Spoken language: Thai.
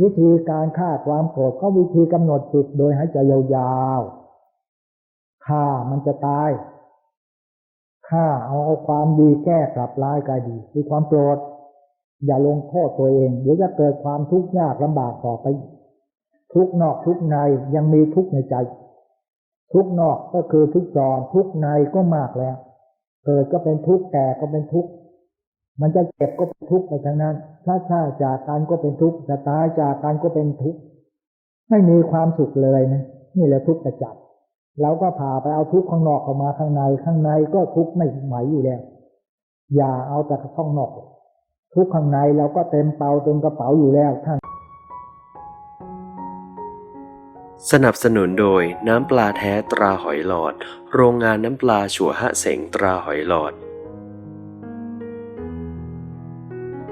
วิธีการฆ่าความโกรธก็วิธีกำหนดจิตโดยหายใจยาวๆฆ่ามันจะตายฆ่าเอาเอาความดีแก้กลับร้ายกายดีคือความโกรธอย่าลงโทษตัวเองเดี๋ยวจะเกิดความทุกข์ยากลำบากต่อไป ทุกนอกทุกในยังมีทุกในใจ ทุกนอกก็คือทุกข์จรทุกในก็มากแล้ว เกิดก็เป็นทุกแก่ก็เป็นทุก มันจะเจ็บก็เป็นทุกข์ไปทั้งนั้น ถ้าฆ่าจากกันก็เป็นทุกข์จะตายจากกันก็เป็นทุกข์ ไม่มีความสุขเลยนะ นี่แหละทุกข์ประจับเราก็พาไปเอาทุกข์ข้างนอกเข้ามาข้างใน ข้างในก็ทุกข์ไม่ไหวอยู่แล้ว อย่าเอาแต่ข้างนอก ทุกข์ข้างในเราก็เต็มเปาเต็มกระเป๋าอยู่แล้วท่าน สนับสนุนโดยน้ำปลาแท้ตราหอยหลอด โรงงานน้ำปลาชัวฮะเสงตราหอยหลอด